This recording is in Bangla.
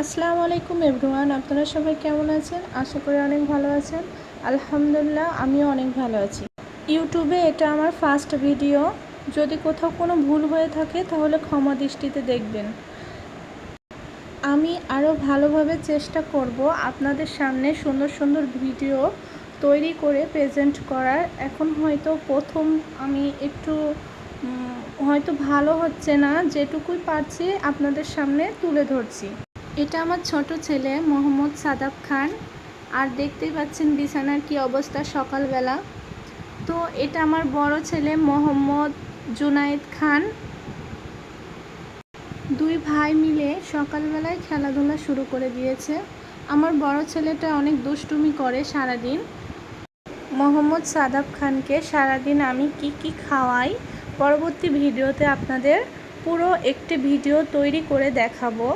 আসসালামু আলাইকুম এভরিওয়ান, আপনারা সবাই কেমন আছেন? আশা করি অনেক ভালো আছেন। আলহামদুলিল্লাহ, আমিও অনেক ভালো আছি। ইউটিউবে এটা আমার ফার্স্ট ভিডিও যদি কোথাও কোনো ভুল হয়ে থাকে, তাহলে ক্ষমা দৃষ্টিতে দেখবেন। আমি আরও ভালোভাবে চেষ্টা করব আপনাদের সামনে সুন্দর সুন্দর ভিডিও তৈরি করে প্রেজেন্ট করার। এখন হয়তো প্রথম আমি একটু হয়তো ভালো হচ্ছে না, যেটুকুই পারছি আপনাদের সামনে তুলে ধরছি। এটা আমার ছোট ছেলে, মোহাম্মদ সাদাব খান। আর দেখতেই পাচ্ছেন বিছানার কি অবস্থা সকালবেলা। তো এটা আমার বড় ছেলে, মোহাম্মদ জুনায়েদ খান। দুই ভাই মিলে সকালবেলায় খেলাধুলা শুরু করে দিয়েছে। আমার বড় ছেলেটা অনেক দুষ্টুমি করে সারাদিন। মোহাম্মদ সাদাব খানকে সারাদিন আমি কি কি খাওয়াই, পরবর্তী ভিডিওতে আপনাদের পুরো একটি ভিডিও তৈরি করে দেখাবো।